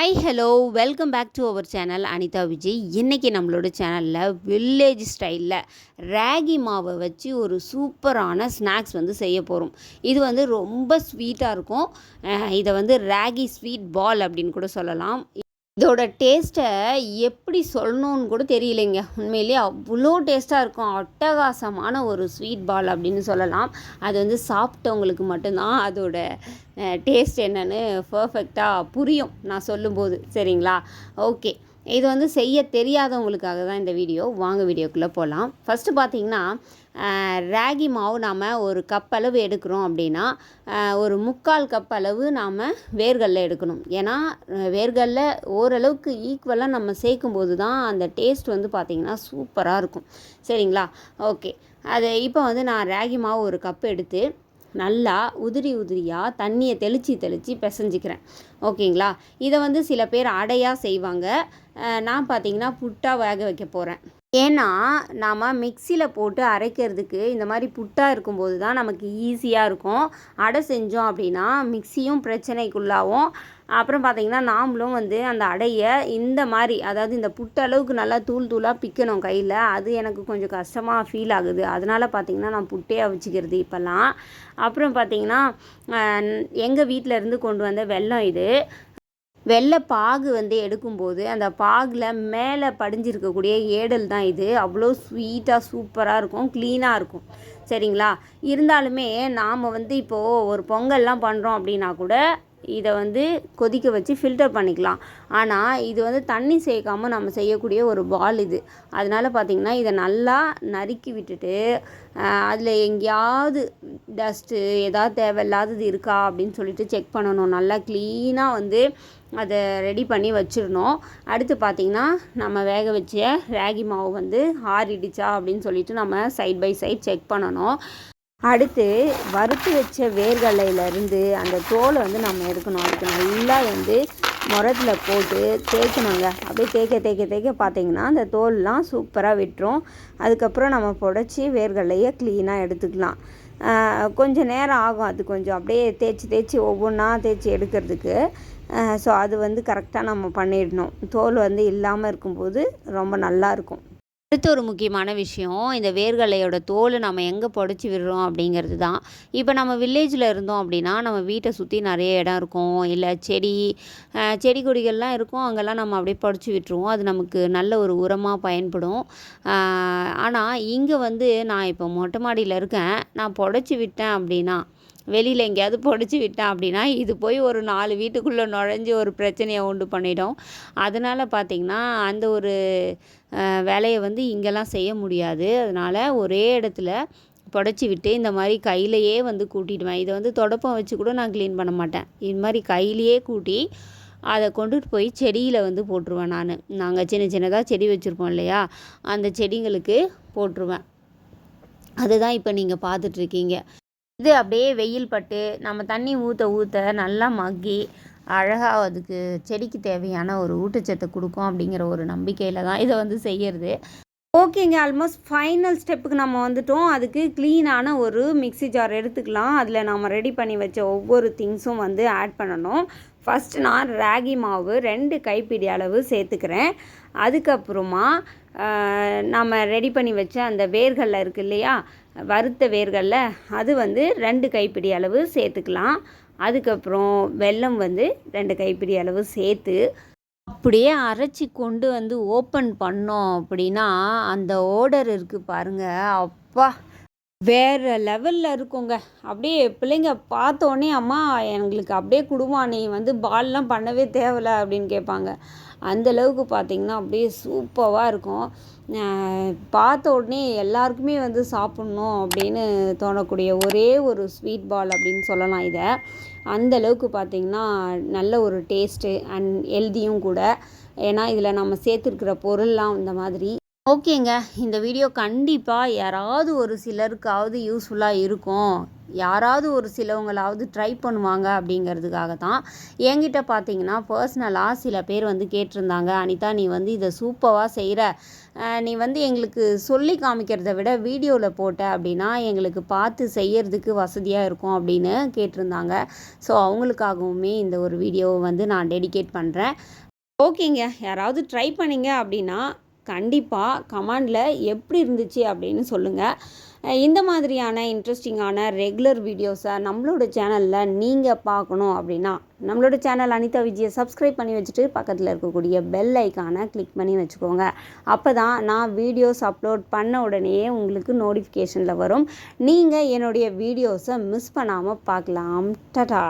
Hi hello welcome back to our channel Anitha Vijay இன்றைக்கி நம்மளோட சேனலில் வில்லேஜ் ஸ்டைலில் ராகி மாவை வச்சு ஒரு சூப்பரான ஸ்நாக்ஸ் வந்து செய்ய போகிறோம் இது வந்து ரொம்ப ஸ்வீட்டாக இருக்கும். இதை வந்து ராகி ஸ்வீட் பால் அப்படின்னு கூட சொல்லலாம். இதோட டேஸ்ட்டை எப்படி சொல்லணும்னு கூட தெரியலைங்க. உண்மையிலேயே அவ்வளோ டேஸ்ட்டாக இருக்கும். அட்டகாசமான ஒரு ஸ்வீட் பால் அப்படின்னு சொல்லலாம். அது வந்து சாப்பிட்டவங்களுக்கு மட்டும்தான் அதோட டேஸ்ட் என்னன்னு பர்ஃபெக்டாக புரியும். நான் சொல்லும்போது. சரிங்களா? ஓகே. இது வந்து செய்ய தெரியாதவங்களுக்காக தான் இந்த வீடியோ. வாங்க வீடியோக்குள்ளே போகலாம் ஃபஸ்ட்டு பார்த்தீங்கன்னா ராகி மாவு நாம் ஒரு கப் அளவு எடுக்கிறோம் அப்படின்னா ஒரு முக்கால் கப் அளவு நாம் வேர்களில் எடுக்கணும். ஏன்னா வேர்களில் ஓரளவுக்கு ஈக்குவலாக நம்ம சேர்க்கும் போது தான் அந்த டேஸ்ட் வந்து பார்த்திங்கன்னா சூப்பராக இருக்கும். சரிங்களா? ஓகே அது இப்போ வந்து நான் ராகி மாவு ஒரு கப் எடுத்து நல்லா உதிரி உதிரியாக தண்ணியை தெளித்து தெளித்து பிசைஞ்சிக்கிறேன். ஓகேங்களா? இதை வந்து சில பேர் அடையாக செய்வாங்க. நான் பார்த்தீங்கன்னா புட்டாக வேக வைக்க போகிறேன் ஏன்னா நாம் மிக்சியில் போட்டு அரைக்கிறதுக்கு இந்த மாதிரி புட்டாக இருக்கும்போது தான் நமக்கு ஈஸியாக இருக்கும். அடை செஞ்சோம் அப்படின்னா மிக்சியும் பிரச்சனைக்குள்ளாகும் அப்புறம் பார்த்தீங்கன்னா நாமளும் வந்து அந்த அடையை இந்த மாதிரி அதாவது இந்த புட்டு அளவுக்கு நல்லா தூள் தூளாக பிக்கணும் கையில் அது எனக்கு கொஞ்சம் கஷ்டமாக ஃபீல் ஆகுது. அதனால் பார்த்திங்கன்னா நான் புட்டே அவிச்சிக்கிறது இப்போல்லாம். அப்புறம் பார்த்திங்கன்னா எங்கள் வீட்டில் இருந்து கொண்டு வந்த வெல்லம் இது. வெள்ளை பாகு வந்து எடுக்கும்போது அந்த பாகில் மேலே படிஞ்சிருக்கக்கூடிய ஏடல் தான் இது. அவ்வளோ ஸ்வீட்டாக சூப்பராக இருக்கும் க்ளீனாக இருக்கும். சரிங்களா? இருந்தாலுமே நாம் வந்து இப்போது ஒரு பொங்கல்லாம் பண்ணுறோம் அப்படின்னா கூட இதை வந்து கொதிக்க வச்சு ஃபில்டர் பண்ணிக்கலாம். ஆனால் இது வந்து தண்ணி சேர்க்காமல் நம்ம செய்யக்கூடிய ஒரு பால் இது. அதனால் பார்த்திங்கன்னா இதை நல்லா நறுக்கி விட்டுட்டு அதில் எங்கேயாவது டஸ்ட்டு ஏதாவது தேவையில்லாதது இருக்கா அப்படின்னு சொல்லிட்டு செக் பண்ணணும். நல்லா க்ளீனாக வந்து அதை ரெடி பண்ணி வச்சிடணும். அடுத்து பார்த்திங்கன்னா நம்ம வேக வச்ச ராகி மாவு வந்து ஆறிடுச்சா அப்படின்னு சொல்லிட்டு நம்ம சைட் பை சைட் செக் பண்ணணும். அடுத்து வறுத்து வச்ச வேர்கடலையிலேருந்து அந்த தோலை வந்து நம்ம எடுக்கணும். அதுக்கு நல்லா வந்து முரத்தில் போட்டு தேய்க்கணுங்க. அப்படியே தேய்க்க தேய்க்க தேய்க்க பார்த்தீங்கன்னா அந்த தோல்லாம் சூப்பராக விட்டுரும். அதுக்கப்புறம் நம்ம புடச்சி வேர்கடலையை க்ளீனாக எடுத்துக்கலாம். கொஞ்சம் நேரம் ஆகும் அது கொஞ்சம். அப்படியே தேய்ச்சி தேய்ச்சி ஒவ்வொன்றா தேய்ச்சி எடுக்கிறதுக்கு. ஸோ அது வந்து கரெக்டாக நம்ம பண்ணிடணும். தோல் வந்து இல்லாமல் இருக்கும்போது ரொம்ப நல்லா இருக்கும். அடுத்த ஒரு முக்கியமான விஷயம் இந்த வேர்கடலையோட தோல் நம்ம எங்கே புடச்சி விடுறோம் அப்படிங்கிறது தான். இப்போ நம்ம வில்லேஜில் இருந்தோம் அப்படின்னா நம்ம வீட்டை சுற்றி நிறைய இடம் இருக்கும். இல்லை செடி செடி கொடிகள்லாம் இருக்கும். அங்கெல்லாம் நம்ம அப்படியே புடச்சி விட்டுருவோம். அது நமக்கு நல்ல ஒரு உரமாக பயன்படும். ஆனால் இங்கே வந்து நான் இப்போ மொட்டை மாடியில் இருக்கேன். நான் புடச்சி விட்டேன் அப்படின்னா வெளியில் எங்கேயாவது பொடிச்சு விட்டேன் அப்படின்னா இது போய் ஒரு நாலு வீட்டுக்குள்ளே நுழைஞ்சு ஒரு பிரச்சனையை உண்டு பண்ணிடும். அதனால் பார்த்திங்கன்னா அந்த ஒரு வேலையை வந்து இங்கெல்லாம் செய்ய முடியாது. அதனால் ஒரே இடத்துல புடச்சி விட்டு இந்த மாதிரி கையிலையே வந்து கூட்டிடுவேன். இதை வந்து தொடப்பம் வச்சு கூட நான் க்ளீன் பண்ண மாட்டேன். இது மாதிரி கையிலையே கூட்டி அதை கொண்டுட்டு போய் செடியில் வந்து போட்டுருவேன் நான். நாங்கள் சின்ன சின்னதாக செடி வச்சுருப்போம் இல்லையா? அந்த செடிங்களுக்கு போட்டுருவேன். அதுதான் இப்போ நீங்கள் பார்த்துட்ருக்கீங்க இது அப்படியே வெயில் பட்டு நம்ம தண்ணி ஊற்ற ஊற்ற நல்லா மக்கி அழகாக அதுக்கு செடிக்கு தேவையான ஒரு ஊட்டச்சத்தை கொடுக்கும் அப்படிங்கிற ஒரு நம்பிக்கையில் தான் இதை வந்து செய்கிறது ஓகேங்க ஆல்மோஸ்ட் ஃபைனல் ஸ்டெப்புக்கு நம்ம வந்துட்டோம். அதுக்கு க்ளீனான ஒரு மிக்ஸி ஜார் எடுத்துக்கலாம். அதில் நம்ம ரெடி பண்ணி வச்ச ஒவ்வொரு திங்ஸும் வந்து ஆட் பண்ணணும். ஃபஸ்ட்டு நான் ராகி மாவு ரெண்டு கைப்பிடி அளவு சேர்த்துக்கிறேன். அதுக்கப்புறமா நம்ம ரெடி பண்ணி வச்ச அந்த வேர்களில் இருக்கு இல்லையா? வறுத்த வேர்களில் அது வந்து ரெண்டு கைப்பிடி அளவு சேர்த்துக்கலாம். அதுக்கப்புறம் வெல்லம் வந்து ரெண்டு கைப்பிடி அளவு சேர்த்து அப்படியே அரைச்சி கொண்டு வந்து ஓப்பன் பண்ணோம் அப்படின்னா அந்த ஓடர் இருக்குது பாருங்கள் அப்பா! வேறு லெவலில் இருக்குங்க. அப்படியே பிள்ளைங்க பார்த்தோன்னே அம்மா எங்களுக்கு அப்படியே குடும்பம் நீ வந்து பால்லாம் பண்ணவே தேவையில்ல அப்படின்னு கேட்பாங்க. அந்த அளவுக்கு பார்த்தீங்கன்னா அப்படியே சூப்பராக இருக்கும். பார்த்த உடனே எல்லாருக்குமே வந்து சாப்பிட்ணும் அப்படின்னு தோணக்கூடிய ஒரே ஒரு ஸ்வீட் பால் அப்படின்னு சொல்லலாம் இதை. அந்தளவுக்கு பார்த்திங்கன்னா நல்ல ஒரு டேஸ்ட்டு அண்ட் ஹெல்தியும் கூட. ஏன்னா இதில் நம்ம சேர்த்துருக்கிற பொருள்லாம் இந்த மாதிரி. ஓகேங்க. இந்த வீடியோ கண்டிப்பாக யாராவது ஒரு சிலருக்காவது யூஸ்ஃபுல்லாக இருக்கும். யாராவது ஒரு சிலவங்களாவது ட்ரை பண்ணுவாங்க அப்படிங்கிறதுக்காக தான் என்கிட்ட பார்த்தீங்கன்னா பர்சனலாக சில பேர் வந்து கேட்டிருந்தாங்க. அனிதா நீ வந்து இதை சூப்பராக செய்கிற நீ வந்து எங்களுக்கு சொல்லி காமிக்கிறத விட வீடியோவில் போட்ட அப்படின்னா எங்களுக்கு பார்த்து செய்யறதுக்கு வசதியாக இருக்கும் அப்படின்னு கேட்டிருந்தாங்க. ஸோ அவங்களுக்காகவுமே இந்த ஒரு வீடியோவை வந்து நான் டெடிகேட் பண்ணுறேன் ஓகேங்க. யாராவது ட்ரை பண்ணிங்க அப்படின்னா கண்டிப்பாக கமெண்டில் எப்படி இருந்துச்சு அப்படின்னு சொல்லுங்கள் இந்த மாதிரியான இன்ட்ரெஸ்டிங்கான ரெகுலர் வீடியோஸை நம்மளோட சேனலில் நீங்கள் பார்க்கணும் அப்படின்னா நம்மளோட சேனல் அனிதா விஜயை சப்ஸ்கிரைப் பண்ணி வச்சுட்டு பக்கத்தில் இருக்கக்கூடிய பெல் ஐக்கானை கிளிக் பண்ணி வச்சுக்கோங்க. அப்போ தான் நான் வீடியோஸ் அப்லோட் பண்ண உடனேயே உங்களுக்கு நோட்டிஃபிகேஷனில் வரும். நீங்கள் என்னுடைய வீடியோஸை மிஸ் பண்ணாமல் பார்க்கலாம். டட்டா